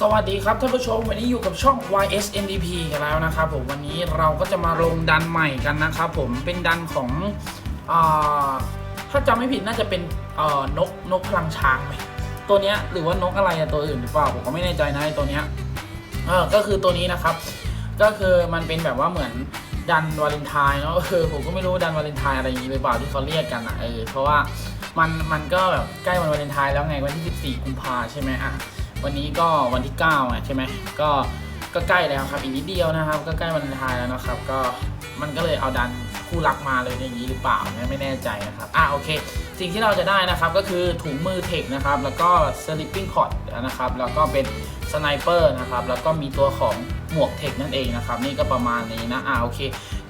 สวัสดีครับท่านผู้ชมวันนี้อยู่กับช่อง YSNDP กันแล้วนะครับผมวันนี้เราก็จะมาลงดันใหม่กันนะครับผมเป็นดันของอถ้าจำไม่ผิดน่าจะเป็นนกนกพลังช้างไหมตัวเนี้ยหรือว่านกอะไรตัวอื่นหรือเปล่าผมก็ไม่แน่ใจนะไอ้ตัวเนี้ยเออก็คือตัวนี้นะครับ ก็คือมันเป็นแบบว่าเหมือนดันวาเลนไทน์เนาะเออผมก็ไม่รู้ดันวาเลนไทน์อะไรอย่างนี้หรือเปล่าที่เขาเรียกกันอะเออเพราะว่ามันมันก็แบบใกล้วันวาเลนไทน์แล้วไงวันที่ 14 กุมภาใช่ไหมอะ วันนี้ก็วันที่9อะใช่ไหมก็ ก็ใกล้แล้วครับอีกนิดเดียวนะครับ ก็ใกล้วันวาเลนไทน์แล้วนะครับ ก็มันก็เลยเอาดันคู่รักมาเลยอย่างนี้หรือเปล่าเนี่ยไม่แน่ใจนะครับอะโอเค สิ่งที่เราจะได้นะครับก็คือถุงมือเทคนะครับแล้วก็สลิปปิ้งคอร์ดนะครับแล้วก็เป็นสไนเปอร์นะครับแล้วก็มีตัวของหมวกเทคนั่นเองนะครับนี่ก็ประมาณนี้นะอะโอเค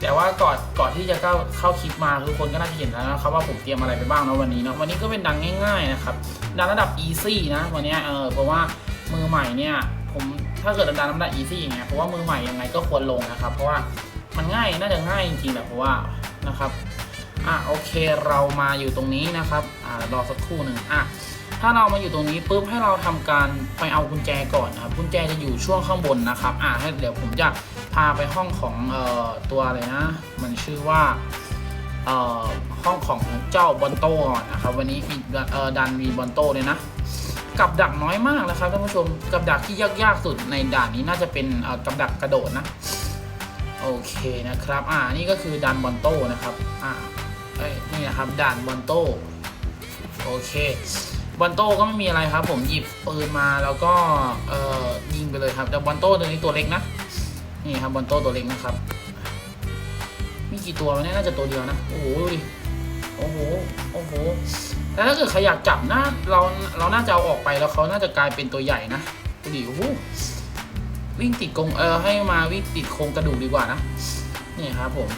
แต่ว่าก่อนก่อนที่จะเข้าเข้าคลิปมาทุกคนก็น่าจะเห็นแล้วนะครับว่าผมเตรียมอะไรไปบ้างนะวันนี้นะวันนี้ก็เป็นดังง่ายๆนะครับดังระดับ easy นะวันนี้เออเพราะว่ามือใหม่เนี่ยผม ถ้าเกิดดังระดับ easy อย่างเงี้ยเพราะว่ามือใหม่ยังไงก็ควรลงนะครับ เพราะว่ามันง่ายน่าจะง่ายจริงๆแหละเพราะว่านะครับอะโอเคเรามาอยู่ตรงนี้นะครับอ่ารอสักครู่หนึ่งอะถ้าเรามาอยู่ตรงนี้ปุ๊บให้เราทำการไปเอากุญแจก่อนนะครับกุญแจจะอยู่ช่วงข้างบนนะครับอะให้เดี๋ยวผมจะพาไปห้องของเอ่อตัวอะไรนะ มันชื่อว่าเอ่อห้องของเจ้าบอนโต้ก่อนนะครับวันนี้มีเอ่อดันมีบอนโต้เลยนะ กับดักน้อยมากนะครับท่านผู้ชม กับดักที่ยากๆสุดในด่านนี้น่าจะเป็นกับดักกระโดดนะโอเคนะครับ อ่า นี่ก็คือดันบอนโต้นะครับ อ่าเอ้ย นี่นะครับด่านบอนโต้โอเค บอนโต้ก็ไม่มีอะไรครับ ผมหยิบปืนมาแล้วก็ เอ่อ ยิงไปเลยครับ แต่บอนโต้ตัวนี้ตัวเล็กนะ นี่ครับบอนโต้ตัวเล็กนะครับ มีกี่ตัวเนี่ยน่าจะตัวเดียวนะ โอ้โหดูดิ โอ้โห โอ้โห แต่ถ้าเกิดใครอยากจับน่าเราเราน่าจะเอาออกไปแล้วเขาน่าจะกลายเป็นตัวใหญ่นะดูดิโอ้วิ่งติดกรงเออให้มาวิ่งติดโครงกระดูกดีกว่านะนี่ครับผม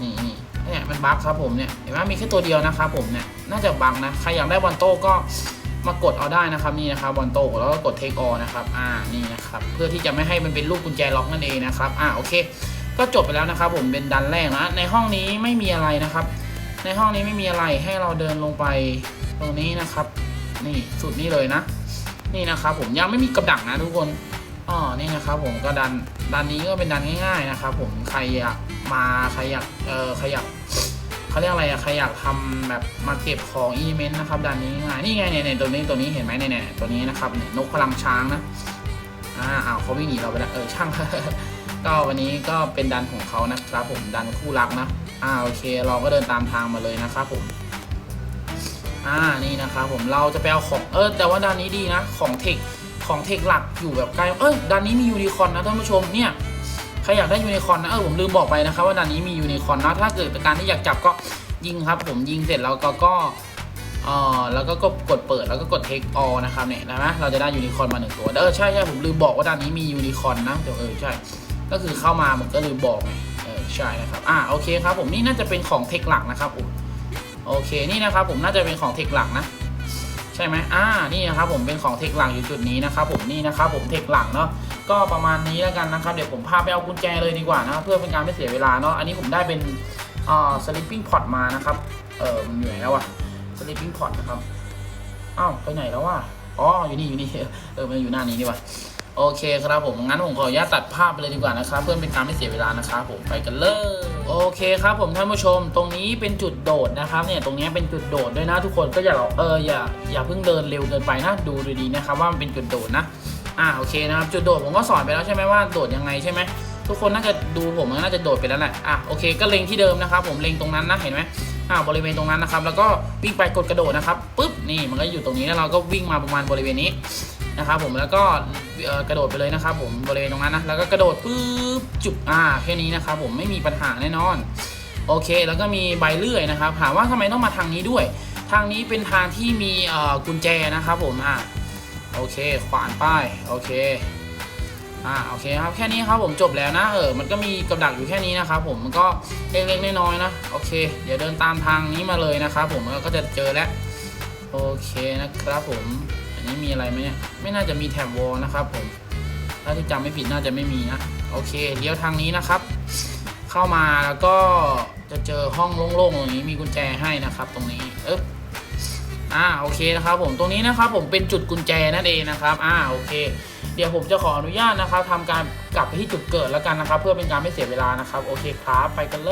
นี่นี่เนี่ยมันบั๊กครับผมเนี่ยเห็นไหมมีแค่ตัวเดียวนะครับผมเนี่ยน่าจะบังนะใครอยากได้บอลโต้ก็มากดเอาได้นะครับนี่นะครับบอลโต้แล้วก็กดเทคออนะครับอ่านี่นะครับเพื่อที่จะไม่ให้มันเป็นลูกกุญแจล็อกนั่นเองนะครับอ่าโอเค ก็จบไปแล้วนะครับ ผมเป็นดันแรกนะในห้องนี้ไม่มีอะไรนะครับ ในห้องนี้ไม่มีอะไรให้เราเดินลงไป ตรงนี้นะครับ นี่สุดนี้เลยนะ นี่นะครับ ผมยังไม่มีกับดักนะทุกคนอ๋อนี่นะครับ ผมก็ดันดันนี้ก็เป็นดันง่าย ๆนะครับ ผมใครอยากมาใครอยากเออใครอยากเขาเรียกอะไรอะใครอยากทำแบบมาเก็บของอีเมนต์นะครับดันนี้ง่ายนี่ไงเนี่ยเนี่ยตัวนี้ตัวนี้เห็นไหมเนี่ยเนี่ยตัวนี้นะครับเนี่ยนกพลังช้างนะอ่าอ้าวเขาวิ่งหนีเราไปแล้วเออช่างก็วันนี้ก็เป็นดันของเขานะครับ ผมดันคู่รักนะอ่าโอเค เราก็เดินตามทางมาเลยนะครับผม อ่านี่นะครับผมเราจะไปเอาของเออแต่ว่าด้านนี้ดีนะของเทคของเทคหลักอยู่แบบใกล้เออด้านนี้มียูนิคอนนะท่านผู้ชมเนี่ยใครอยากได้ยูนิคอนนะเออผมลืมบอกไปนะครับว่าด้านนี้มียูนิคอนนะถ้าเกิดการที่อยากจับก็ยิงครับ ผมยิงเสร็จแล้วก็ก็เออแล้วก็กดเปิดแล้วก็กดเทคออนะครับเนี่ยนะเราจะได้ยูนิคอนมาหนึ่งตัวเออใช่ใช่ผมลืมบอกว่าด้านนี้มียูนิคอนนะเดี๋ยวเออใช่ ก็คือเข้ามาผมก็ลืมบอกไงเออใช่นะครับอ่าโอเคครับผมนี่น่าจะเป็นของเทคหลักนะครับผม โอเคนี่นะครับผมน่าจะเป็นของเทคหลักนะใช่ไหมอ่านี่นะครับผมเป็นของเทคหลักอยู่จุดนี้นะครับผมนี่นะครับผมเทคหลักเนาะก็ประมาณนี้แล้วกันนะครับเดี๋ยวผมพาไปเอากุญแจเลยดีกว่านะเพื่อเป็นการไม่เสียเวลาเนาะอันนี้ผมได้เป็นอ่า sleeping pot มานะครับเออมันอยู่ไหนแล้ววะ sleeping pot นะครับอ้าวไปไหนแล้ววะอ๋ออยู่นี่อยู่นี่เออมันอยู่หน้านี้นี่วะ โอเคครับผมงั้นผมขออนุญาตตัดภาพไปเลยดีกว่านะครับ เพื่อเป็นการไม่เสียเวลานะครับผมไปกันเลยโอเคครับผมท่านผู้ชม ตรงนี้เป็นจุดโดดนะครับเนี่ยตรงนี้เป็นจุดโดดด้วยนะทุกคนก็อย่าเอออย่าอย่าเพิ่งเดินเร็วเกินไปนะดูดีๆนะครับว่ามันเป็นจุดโดดนะอ่าโอเคนะครับจุดโดดผมก็สอนไปแล้วใช่ไหมว่าโดดยังไงใช่ไหมทุกคนน่าจะดูผมน่าจะโดดไปแล้วแหละอะโอเคก็เล็งที่เดิมนะครับ ผมเล็งตรงนั้นนะเห็นไหมอ่าบริเวณตรงนั้นนะครับ แล้วก็วิ่งไปกดกระโดดนะครับปุ๊บนี่มันก็อยู่ตรงนี้แล้วเราก็วิ่งมาประมาณบริเวณนี้ นะครับผมแล้วก็กระโดดไปเลยนะครับผมบริเวณตรงนั้นนะแล้วก็กระโดดปุ๊บจุบอ่าแค่นี้นะครับผมไม่มีปัญหาแน่นอนโอเค แล้วก็มีใบเลื่อยนะครับถามว่าทำไมต้องมาทางนี้ด้วย ทางนี้เป็นทางที่มีกุญแจนะครับผมอ่าโอเค ขวานป้ายโอเคอ่าโอเคครับแค่นี้ครับผมจบแล้วนะเออมันก็มีกับดักอยู่แค่นี้นะครับผมมันก็เล็กๆน้อยๆนะโอเค เดี๋ยวเดินตามทางนี้มาเลยนะครับผมแล้วก็จะเจอแล้วโอเคนะครับผม นี้มีอะไรไหมเนี่ยไม่น่าจะมีแถบวอลนะครับผมถ้าที่จำไม่ผิดน่าจะไม่มีนะโอเคเลี้ยวทางนี้นะครับ เข้ามาแล้วก็จะเจอห้องโล่งๆตรงนี้มีกุญแจให้นะครับ ตรงนี้เอ๊บออ่าโอเคนะครับผมตรงนี้นะครับผมเป็นจุดกุญแจนั่นเองนะครับอ่าโอเค เดี๋ยวผมจะขออนุญาตนะครับทำการกลับไปที่จุดเกิดแล้วกันนะครับ เพื่อเป็นการไม่เสียเวลานะครับ โอเคครับไปกันเล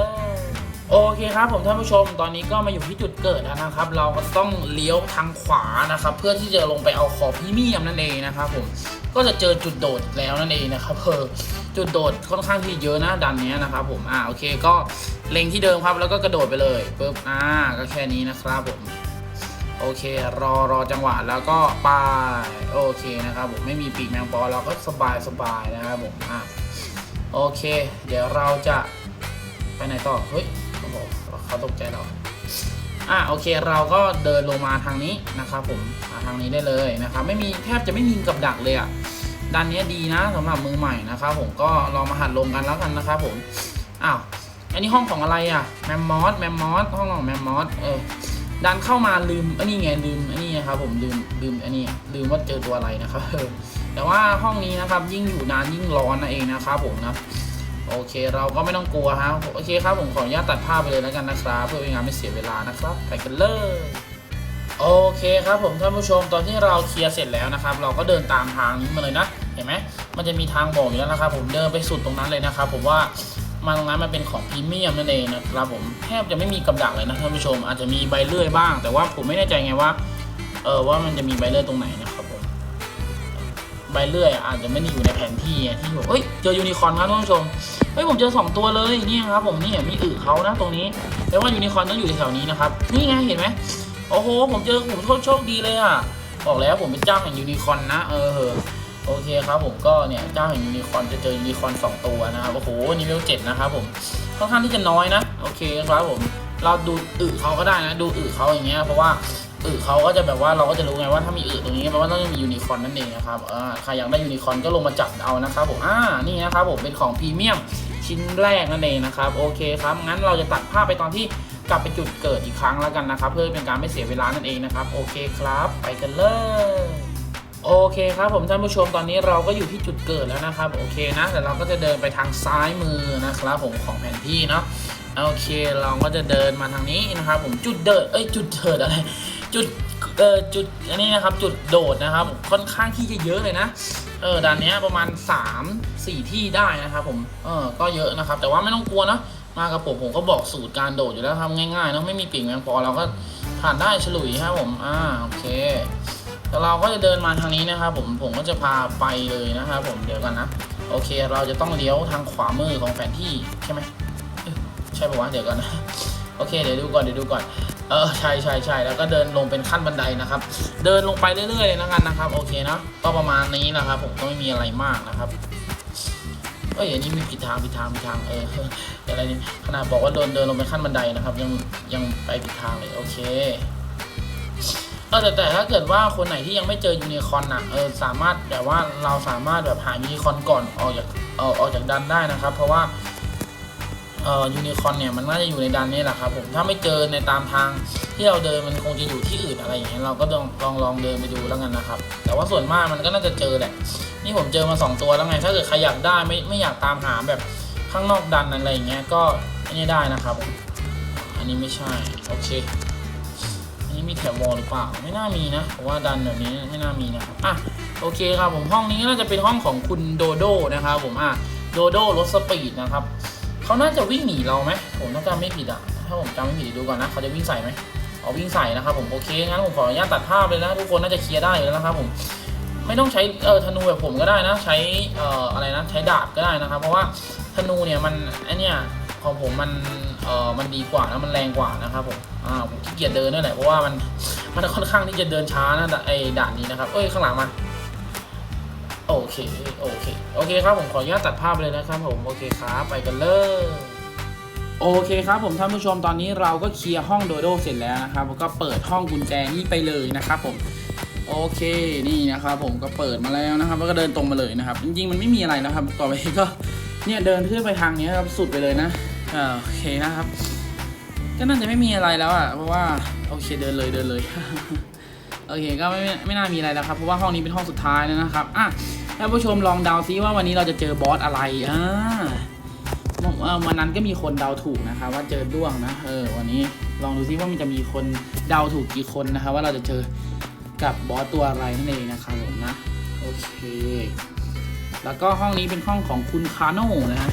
ย โอเคครับผมท่านผู้ชมตอนนี้ก็มาอยู่ที่จุดเกิดแล้วนะครับ เราก็ต้องเลี้ยวทางขวานะครับ เพื่อที่จะลงไปเอาขอบพรีเมียมนั่นเองนะครับผมก็จะเจอจุดโดดแล้วนั่นเองนะครับเออจุดโดดค่อนข้างที่เยอะนะดันเนี้ยนะครับผมอ่าโอเคก็เล็งที่เดิมครับแล้วก็กระโดดไปเลยปุ๊บอ่าก็แค่นี้นะครับผมโอเค รอรอจังหวะแล้วก็ไปโอเคนะครับผมไม่มีปีกแมงปอเราก็สบายสบายนะครับผมอะโอเค เดี๋ยวเราจะไปไหนต่อเฮ้ย เขาบอกเขาตกใจเราอะโอเคเราก็เดินลงมาทางนี้นะครับผมาทางนี้ได้เลยนะครับ ไม่มีแทบจะไม่มีกับดักเลยอะด้านเนี้ยดีนะสำหรับมือใหม่นะครับผมก็ลองมาหัดลงกันแล้วกันนะครับผมอ้าวอันนี้ห้องของอะไรอะแมมมอสแมมมอสห้องของแมมมอสเออดันเข้ามาลืมอันนี้ไงลืมอันนี้นะครับผมลืมลืมอันนี้ลืมว่าเจอตัวอะไรนะครับแต่ว่าห้องนี้นะครับยิ่งอยู่นานยิ่งร้อนนั่นเองนะครับผมนะ โอเค เราก็ไม่ต้องกลัวฮะโอเคครับผมขออนุญาตตัดภาพไปเลยแล้วกันนะครับเพื่อเป็นงานไม่เสียเวลานะครับไปกันเลยโอเคครับผมท่านผู้ชมตอนที่เราเคลียร์เสร็จแล้วนะครับ เราก็เดินตามทางนี้มาเลยนะเห็นไหมมันจะมีทางบอกอยู่แล้วนะครับ ผมเดินไปสุดตรงนั้นเลยนะครับผมว่ามาตรงนั้นมันเป็นของพรีเมียมนั่นเองนะครับผมแทบจะไม่มีกับดักเลยนะท่านผู้ชมอาจจะมีใบเลื่อยบ้าง แต่ว่าผมไม่แน่ใจไงว่าเออว่ามันจะมีใบเลื่อยตรงไหนนะครับ ผมใบเลื่อย อาจจะไม่ได้อยู่ในแผนที่ที่ผมเอ้ยเจอยูนิคอร์นครับท่านผู้ชมเฮ้ยผมเจอสองตัวเลยนี่ครับผมนี่มีอึเขานะตรงนี้แต่ว่ายูนิคอร์นต้องอยู่แถวๆนี้นะครับนี่ไงเห็นไหมโอ้โหผมเจอผมโชคโชคดีเลยอะบอกแล้วผมเป็นเจ้าแห่งยูนิคอร์นนะเออโอเคครับผมก็เนี่ยเจ้าแห่งยูนิคอร์นจะเจอยูนิคอร์นสองตัวนะครับโอ้โหนี่เวลเจ็ดนะครับผมค่อนข้างที่จะน้อยนะ โอเคครับผมเราดูอึเขาก็ได้นะ ดูอึเขาอย่างเงี้ยเพราะว่า อึเขาก็จะแบบว่าเราก็จะรู้ไงว่าถ้ามีอึตรงนี้แปลว่าต้องมียูนิคอนนั่นเองนะครับอ่าใครอยากได้ยูนิคอนก็ลงมาจับเอานะครับผมอ่านี่นะครับผมเป็นของพรีเมียมชิ้นแรกนั่นเองนะครับโอเคครับงั้นเราจะตัดภาพไปตอนที่กลับไปจุดเกิดอีกครั้งแล้วกันนะครับ เพื่อเป็นการไม่เสียเวลานั่นเองนะครับโอเคครับ ไปกันเลยโอเคครับผมท่านผู้ชมตอนนี้เราก็อยู่ที่จุดเกิดแล้วนะครับโอเคนะแต่เราก็จะเดินไปทางซ้ายมือนะครับผมของแผนที่เนาะโอเคเราก็จะเดินมาทางนี้นะครับผมจุดเดินเอ้ยจุดเดินอะไร จุดเออจุดอันนี้นะครับจุดโดดนะครับค่อนข้างที่จะเยอะเลยนะเออด่านนี้ประมาณ 3 4 ที่ได้นะครับผมเออก็เยอะนะครับ แต่ว่าไม่ต้องกลัวนะมากับผมผมก็บอกสูตรการโดดอยู่แล้วทำง่ายๆนะไม่มีปีกแมงปอเราก็ผ่านได้ฉลุยครับผมอ่าโอเคแต่เราก็จะเดินมาทางนี้นะครับผมผมก็จะพาไปเลยนะครับผมเดี๋ยวกันนะโอเค เราจะต้องเลี้ยวทางขวามือของแผนที่ใช่ไหมใช่ปะวะเดี๋ยวกันนะโอเคเดี๋ยวดูก่อนเดี๋ยวดูก่อน เออใช่ใช่ใช่แล้วก็เดินลงเป็นขั้นบันไดนะครับ เดินลงไปเรื่อยๆเลยนะกันนะครับ โอเคนะก็ประมาณนี้นะครับ ผมก็ไม่มีอะไรมากนะครับเอ้ยอันนี้มีผิดทางผิดทางผิดทางเอออะไรนี่ขนาดบอกว่าเดินเดินลงเป็นขั้นบันไดนะครับ ยังยังไปผิดทางเลยโอเคเออแต่แต่ถ้าเกิดว่าคนไหนที่ยังไม่เจอยูนิคอร์นอะเออสามารถแบบว่าเราสามารถแบบหายูนิคอนก่อนออกจากเออออกจากดันได้นะครับ เพราะว่า เออยูนิคอร์นเนี่ยมันน่าจะอยู่ในดันนี่แหละครับผมถ้าไม่เจอในตามทางที่เราเดินมันคงจะอยู่ที่อื่นอะไรอย่างเงี้ยเราก็ลองลองลองเดินไปดูแล้วกันนะครับ แต่ว่าส่วนมากมันก็น่าจะเจอแหละนี่ผมเจอมาสองตัวแล้วไงถ้าเกิดใครอยากได้ไม่ไม่อยากตามหาแบบข้างนอกดันอะไรอย่างเงี้ยก็อันนี้ได้นะครับผมอันนี้ไม่ใช่โอเคอันนี้มีแถววอลหรือเปล่าไม่น่ามีนะเพราะว่าดันแบบนี้ไม่น่ามีนะครับอะโอเคครับผมห้องนี้ก็น่าจะเป็นห้องของคุณโดโดนะครับผมอะโดโดรถสปีดนะครับ เขาน่าจะวิ่งหนีเราไหมผมน่าจะไม่ผิดอะถ้าผมจำไม่ผิดดูก่อนนะเขาจะวิ่งใส่ไหมเอาวิ่งใส่นะครับผมโอเคงั้นผมขออนุญาตตัดภาพเลยนะทุกคนน่าจะเคลียร์ได้แล้วนะครับผมไม่ต้องใช้เออธนูแบบผมก็ได้นะใช้เอ่ออะไรนะใช้ดาบก็ได้นะครับ เพราะว่าธนูเนี่ยมันไอเนี่ยของผมมันเอ่อมันดีกว่าแล้วมันแรงกว่านะครับผมอ่าผมขี้เกียจเดินนั่นแหละเพราะว่ามันมันค่อนข้างที่จะเดินช้านะไอด่านนี้นะครับเอ้ยข้างหลังมา โอเค โอเค โอเคครับผมขออนุญาตตัดภาพเลยนะครับผม โอเคครับ ไปกันเลยโอเคครับผมท่านผู้ชมตอนนี้เราก็เคลียร์ห้องโดโดเสร็จแล้วนะครับก็เปิดห้องกุญแจนี่ไปเลยนะครับผมโอเคนี่นะครับผมก็เปิดมาแล้วนะครับแล้วก็เดินตรงมาเลยนะครับ จริงๆมันไม่มีอะไรนะครับต่อไปก็เนี่ยเดินขึ้นไปทางนี้ครับสุดไปเลยนะอ่าโอเคนะครับ ก็น่าจะไม่มีอะไรแล้วอะเพราะว่าโอเคเดินเลยเดินเลย อเคก็ไม่ไม่ไม่น่ามีอะไรแล้วครับเพราะว่าห้องนี้เป็นห้องสุดท้ายแล้วนะครับอะท่านผู้ชมลองเดาซิว่าวันนี้เราจะเจอบอสอะไรอ่าเมื่อวันนั้นก็มีคนเดาถูกนะครับว่าเจอด้วงนะเออวันนี้ลองดูซิว่ามันจะมีคนเดาถูกกี่คนนะครับว่าเราจะเจอกับบอสตัวอะไรนั่นเองนะครับผมนะโอเค แล้วก็ห้องนี้เป็นห้องของคุณคาโน่นะฮะ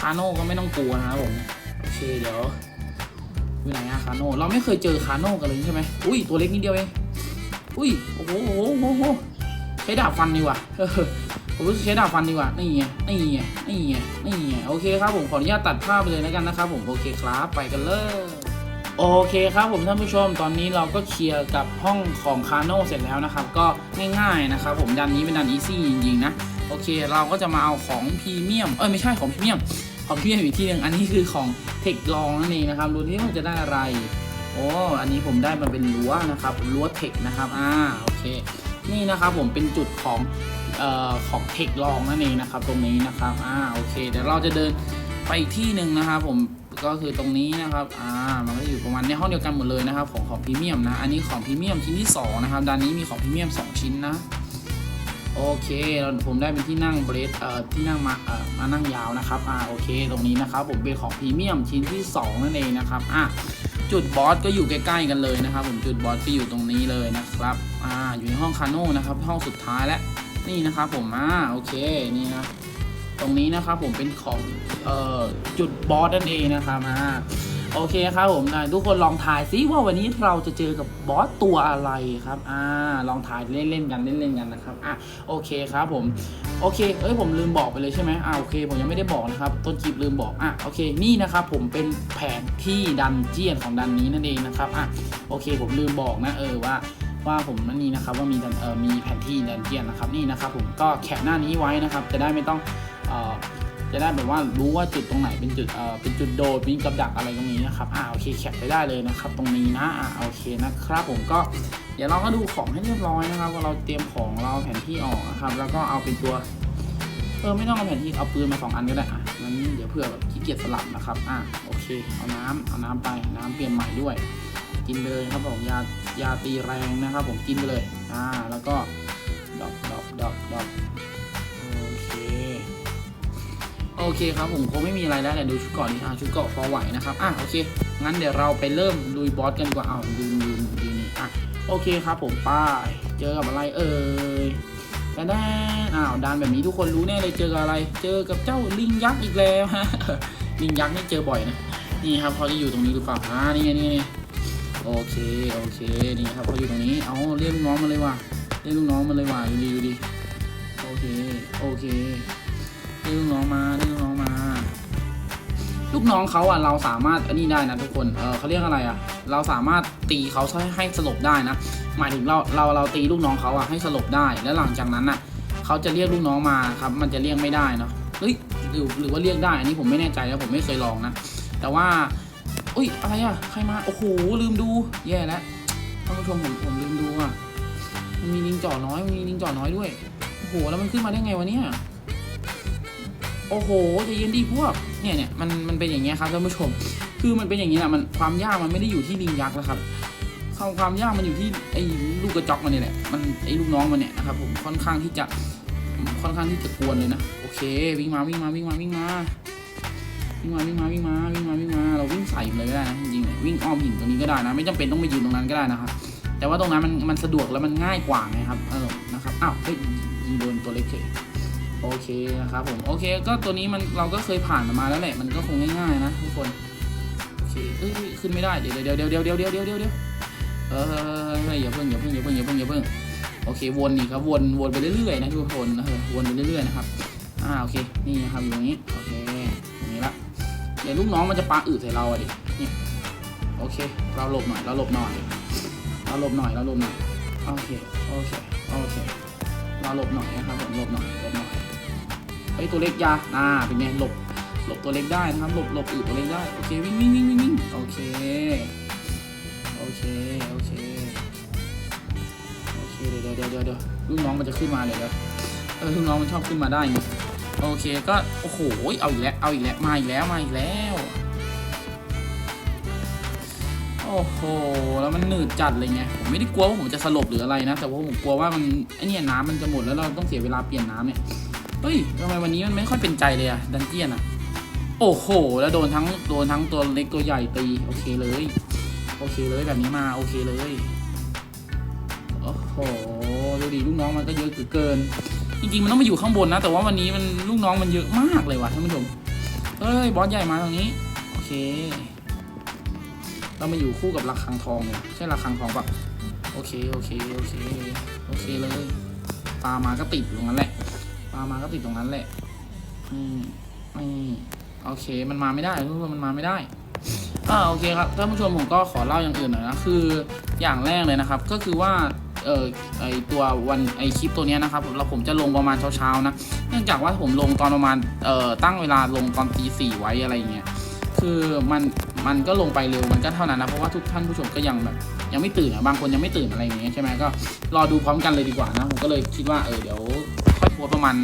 คาโน่ก็ไม่ต้องกลัวนะครับผมโอเคเดี๋ยวอยู่ไหนอะคาโน่เราไม่เคยเจอคาโน่กันเลยใช่ไหมอุ้ยตัวเล็กนิดเดียวเอง อุ้ยโอ้โหโอ้โหโอ้โหใช้ดาบฟันดีกว่าผมรู้สึกใช้ดาบฟันดีกว่านี่ไงนี่ไงนี่ไงนี่ไงโอเคครับผมขออนุญาตตัดภาพไปเลยแล้วกันนะครับผมโอเคครับไปกันเลยโอเคครับผมท่านผู้ชมตอนนี้เราก็เคลียร์กับห้องของคาโน่เสร็จแล้วนะครับ ก็ง่ายๆนะครับผมดันนี้เป็นดันอีซี่จริงๆนะโอเคเราก็จะมาเอาของพรีเมียมเอ้ยไม่ใช่ของพรีเมียมของพรีเมียมอีกที่หนึ่งอันนี้คือของเทคลองนั่นเองนะครับรู้ที่ว่าจะได้อะไร โอ้อันนี้ผมได้มาเป็นรั้วนะครับรั้วเทคนะครับอ่าโอเค นี่นะครับผมเป็นจุดของเอ่อของเทคลองนั่นเองนะครับ ตรงนี้นะครับอ่าโอเคเดี๋ยวเราจะเดินไปอีกที่หนึ่งนะครับผมก็คือตรงนี้นะครับอ่ามันก็อยู่ประมาณในห้องเดียวกันหมดเลยนะครับ ของของพรีเมียมนะอันนี้ของพรีเมียมชิ้นที่สองนะครับด้านนี้มีของพรีเมียมสองชิ้นนะโอเคเราผมได้เป็นที่นั่งเบรดเอ่อที่นั่งมาเอ่อมานั่งยาวนะครับอ่าโอเค ตรงนี้นะครับผมเป็นของพรีเมียมชิ้นที่สองนั่นเองนะครับอะ จุดบอสก็อยู่ใกล้ๆกันเลยนะครับ ผมจุดบอสก็อยู่ตรงนี้เลยนะครับอ่าอยู่ในห้องคาโน่นะครับห้องสุดท้ายแล้วนี่นะครับผมอ่าโอเคนี่นะตรงนี้นะครับผมเป็นของเอ่อจุดบอสนั่นเองนะครับอ่า โอเคครับผมนะทุกคนลองทายซิว่าวันนี้เราจะเจอกับบอสตัวอะไรครับอ่าลองทายเล่นๆกันเล่นๆกันนะครับอะโอเคครับผมโอเคเอ้ยผมลืมบอกไปเลยใช่ไหมอ่าโอเค ผมยังไม่ได้บอกนะครับต้นคลิปลืมบอกอะโอเคนี่นะครับผมเป็นแผนที่ดันเจียนของดันนี้นั่นเองนะครับอะโอเค ผมลืมบอกนะเออว่าว่าผมนั่นนี่นะครับว่ามีเออมีแผนที่ดันเจียนนะครับนี่นะครับผมก็แคปหน้านี้ไว้นะครับจะได้ไม่ต้องเอ่อ จะได้แบบว่ารู้ว่าจุดตรงไหนเป็นจุดเอ่อเป็นจุดโดดมีกับดักอะไรตรงนี้นะครับอ่าโอเคแคปไปได้เลยนะครับ ตรงนี้นะอ่าโอเคนะครับ ผมก็เดี๋ยวเราก็ดูของให้เรียบร้อยนะครับว่าเราเตรียมของเราแผนที่ออกนะครับ แล้วก็เอาเป็นตัวเออไม่ต้องเอาแผนที่เอาปืนมาสองอันก็ได้อะงั้นเดี๋ยวเผื่อแบบขี้เกียจสลับนะครับอะโอเค เอาน้ำเอาน้ำไปน้ำเปลี่ยนใหม่ด้วย กินไปเลยครับผมยายาตีแรงนะครับ ผมกินไปเลยอ่าแล้วก็ดอกดอกดอกดอก โอเคครับผมคงไม่มีอะไรแล้วแหละดูชุดเกาะนี้อะชุดเกาะพอไหวนะครับอะโอเค งั้นเดี๋ยวเราไปเริ่มลุยบอสกันกว่าอ้าวดูดูดูนี่อะโอเคครับผมป้ายเจอกับอะไรเอ่ยแต่แน่อ้าวดานแบบนี้ทุกคนรู้แน่เลยเจอกับอะไร เจอกับเจ้าลิงยักษ์อีกแล้วฮะลิงยักษ์นี่เจอบ่อยนะนี่ครับเขาจะอยู่ตรงนี้หรือเปล่าอ่านี่ไงนี่ไงโอเคโอเคนี่ครับเขาอยู่ตรงนี้เอาเรียกลูกน้องมาเลยว่ะเรียกลูกน้องมาเลยว่ะดูดิดูดิโอเคโอเค เรียกลูกน้องมาเรียกลูกน้องมา ลูกน้องเขาอะเราสามารถอันนี้ได้นะทุกคนเออเขาเรียกอะไรอะ เราสามารถตีเขาให้ให้สลบได้นะ หมายถึงเราเราเราตีลูกน้องเขาอะให้สลบได้ แล้วหลังจากนั้นอะเขาจะเรียกลูกน้องมาครับ มันจะเรียกไม่ได้เนาะเฮ้ยหรือหรือว่าเรียกได้ อันนี้ผมไม่แน่ใจนะผมไม่เคยลองนะ แต่ว่า อุ้ยอะไรอะ ใครมา โอ้โห ลืมดู แย่แล้วท่านผู้ชมผมผมลืมดูอะมันมีลิงจ่อน้อย มันมีลิงจ่อน้อยด้วย โอ้โห แล้วมันขึ้นมาได้ไงวะเนี่ย โอ้โหจะเย็นดีพวกเนี่ยเนี่ยมันมันเป็นอย่างเงี้ยครับท่านผู้ชม คือมันเป็นอย่างนี้แหละมันความยากมันไม่ได้อยู่ที่ลิงยักษ์นะครับความความยากมันอยู่ที่ไอ้ลูกกระจอกมันนี่แหละมันไอ้ลูกน้องมันเนี่ยนะครับผมค่อนข้างที่จะค่อนข้างที่จะกวนเลยนะโอเค วิ่งมาวิ่งมาวิ่งมาวิ่งมาวิ่งมาวิ่งมาวิ่งมาวิ่งมาวิ่งมาเราวิ่งใส่เลยก็ได้นะจริงๆวิ่งอ้อมหินตรงนี้ก็ได้นะ ไม่จำเป็นต้องไปยืนตรงนั้นก็ได้นะครับแต่ว่าตรงนั้นมันมันสะดวกแล้วมันง่ายกว่าไงครับเออนะครับอ้าวเฮ้ยยิงโดนตัวเล็กเฉย โอเคนะครับผมโอเคก็ตัวนี้มันเราก็เคยผ่านมาแล้วแหละมันก็คงง่ายๆนะทุกคนโอเคเอ้ยขึ้นไม่ได้เดี๋ยวเดี๋ยวเดี๋ยวเดี๋ยวเดี๋ยวเดี๋ยวเดี๋ยวเดี๋ยวเออเฮ้ยอย่าเพิ่งอย่าเพิ่งอย่าเพิ่งอย่าเพิ่งอย่าเพิ่งโอเควนอีกครับวนวนไปเรื่อยๆนะทุกคนเออวนไปเรื่อยๆนะครับอ่าโอเคนี่ครับอยู่ตรงนี้โอเคอย่างนี้ละเดี๋ยวลูกน้องมันจะปาอืดใส่เราอะดินี่โอเค เราหลบหน่อยเราหลบหน่อยเราหลบหน่อยเราหลบหน่อยโอเคโอเคโอเคเราหลบหน่อยนะครับผมหลบหน่อยหลบหน่อย ไอ้ยตัวเล็กยาอ่าเป็นไงหลบหลบตัวเล็กได้นะครับหลบหลบอืดตัวเล็กได้โอเควิ่งวิ่งวิ่งวิ่งวิ่งโอเคโอเคโอเคโอเคเดี๋ยวเดี๋ยวเดี๋ยวเดี๋ยวลูกน้องมันจะขึ้นมาเลยเดี๋ยวเออลูกน้องมันชอบขึ้นมาได้ไงโอเคก็โอ้โหเอาอีกแล้วเอาอีกแล้วมาอีกแล้วมาอีกแล้วโอ้โห แล้วมันหนืดจัดเลยไง ผมไม่ได้กลัวว่าผมจะสลบหรืออะไรนะ แต่ว่าผมกลัวว่ามันไอเนี่ยน้ำมันจะหมดแล้วเราต้องเสียเวลาเปลี่ยนน้ำเนี่ย ฮ้ยทำไมวันนี้มันไม่ค่อยเป็นใจเลยอะดันเจียนอะโอ้โห แล้วโดนทั้งโดนทั้งตัวเล็กตัวใหญ่ตี โอเคเลย โอเคเลยแบบนี้มาโอเคเลย โอ้โห ดูดิลูกน้องมันก็เยอะเกิน จริงๆมันต้องมาอยู่ข้างบนนะ แต่ว่าวันนี้มันลูกน้องมันเยอะมากเลยว่ะท่านผู้ชมเอ้ยบอสใหญ่มาตรงนี้ โอเค เรามาอยู่คู่กับระฆังทองเลยใช่ระฆังทองปะโอเคโอเคโอเคโอเคเลยปลามาก็ติดอยู่งั้นแหละ ปลามาก็ติดตรงนั้นแหละอืมไม่โอเคมันมาไม่ได้ทุกคนมันมาไม่ได้อ่าโอเคครับท่านผู้ชมผมก็ขอเล่าอย่างอื่นหน่อยนะคืออย่างแรกเลยนะครับ ก็คือว่าเออไอตัววันไอคลิปตัวนี้นะครับเราผมจะลงประมาณเช้าๆนะเนื่องจากว่าผมลงตอนประมาณเอ่อตั้งเวลาลงตอนตีสี่ไว้อะไรเงี้ยคือมันมันก็ลงไปเร็วมันก็เท่านั้นนะเพราะว่าทุกท่านผู้ชมก็ยังแบบยังไม่ตื่นอะบางคนยังไม่ตื่นอะไรอย่างเงี้ยใช่ไหมก็รอดูพร้อมกันเลยดีกว่านะผมก็เลยคิดว่าเออเดี๋ยว ค่อยโพสประมาณ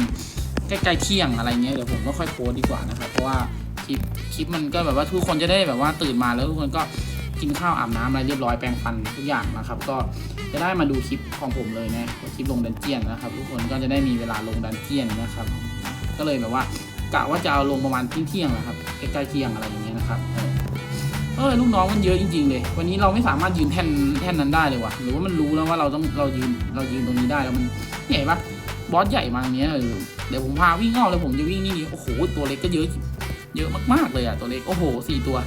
ใกล้ๆเที่ยงอะไรเงี้ยเดี๋ยวผมก็ค่อยโพสดีกว่านะครับเพราะว่าคลิปคลิปมันก็แบบว่าทุกคนจะได้แบบว่าตื่นมาแล้วทุกคนก็กินข้าวอาบน้ำอะไรเรียบร้อยแปรงฟันทุกอย่างนะครับ ก็จะได้มาดูคลิปของผมเลยนะคลิปลงดันเจียนนะครับ ทุกคนก็จะได้มีเวลาลงดันเจียนนะครับ ก็เลยแบบว่ากะว่าจะเอาลงประมาณเที่ยงๆนะครับใกล้ๆเที่ยงอะไรอย่างเงี้ยนะครับเออลูกน้องมันเยอะจริงๆเลย วันนี้เราไม่สามารถยืนแท่นแท่นนั้นได้เลยว่ะหรือว่ามันรู้แล้วว่าเราต้องเรายืนเรายืนตรงนี้ได้แล้วมันเนี่ยเห็นปะ บอสใหญ่มาเนี้ยเดี๋ยวผมพาวิ่งอ้อมเลยผมจะวิ่งนี่โอ้โหตัวเล็กก็เยอะ เยอะมากๆเลยอะตัวเล็กโอ้โหสี่ตัว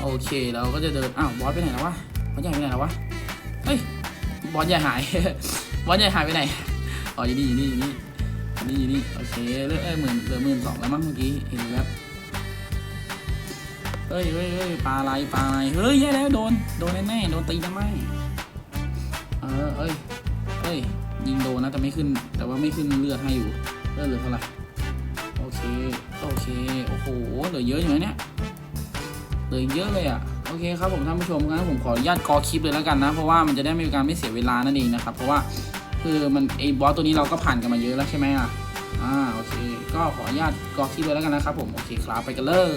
โอเคเราก็จะเดินอ้าวบอสไปไหนแล้ววะบอสใหญ่ไปไหนแล้ววะเฮ้ยบอสใหญ่หายบอสใหญ่หายไปไหนอ๋ออยู่นี่อยู่นี่อยู่นี่อยู่นี่นี่โอเคเหลือเอ้ยหมื่นเหลือหมื่นสองแล้วมั้งเมื่อกี้เห็นแล้วเฮ้ยเฮ้ยเฮ้ยปลาอะไรปลาอะไรเฮ้ยแย่แล้วโดนโดนแน่ๆโดนตีทำไมเออเอ้ยเฮ้ย ยิงโดนนะแต่ไม่ขึ้น แต่ว่าไม่ขึ้นเลือดให้อยู่เลือดเหลือเท่าไหร่โอเคโอเคโอ้โหเหลือเยอะอยู่นะเนี่ยเหลือเยอะเลยอะโอเคครับผมท่านผู้ชมงั้นผมขออนุญาตกอคลิปเลยแล้วกันนะ เพราะว่ามันจะได้ไม่มีการไม่เสียเวลานั่นเองนะครับ เพราะว่าคือมันไอ้บอสตัวนี้เราก็ผ่านกันมาเยอะแล้วใช่ไหมอะอ่าโอเค ก็ขออนุญาตกอคลิปเลยแล้วกันนะครับผมโอเคครับไปกันเลย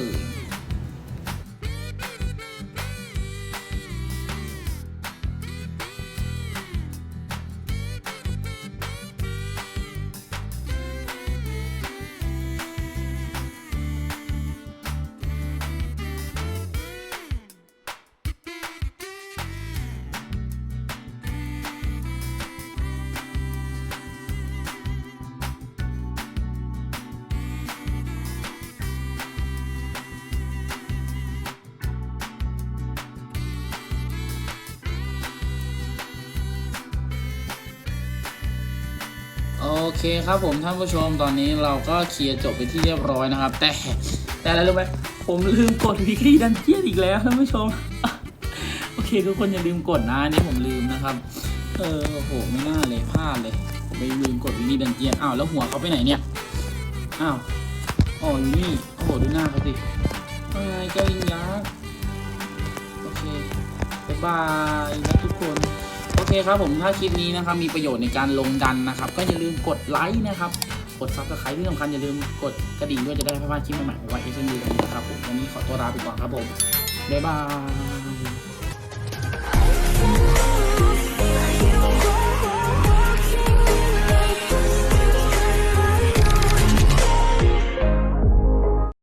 เคครับผมท่านผู้ชมตอนนี้เราก็เคลียร์จบไปที่เรียบร้อยนะครับ แต่แต่อะไรรู้ไหมผมลืมกดวิกฤตดันเจียนอีกแล้วท่านผู้ชม โอเคทุกคนอย่าลืมกดนะนี่ผมลืมนะครับ เออโอ้โหไม่น่าเลยพลาดเลยผมไปลืมกดวิกฤตดันเจียนอ้าวแล้วหัวเขาไปไหนเนี่ยอ้าวอ๋ออยู่นี่โอ้โหดูหน้าเขาสิว่าไงเจ้ายิงยักษ์โอเคบ๊ายบายนะทุกคน โอเคครับผมถ้าคลิปนี้นะครับมีประโยชน์ในการลงดันนะครับ ก็อย่าลืมกดไลค์นะครับกดซับสไครต์ที่สำคัญอย่าลืมกดกระดิ่งด้วยจะได้ไม่พลาดคลิปใหม่ๆของวันเอชเอ็นดีนะครับผมวันนี้ขอตัวลาไปก่อนครับผมบ๊ายบาย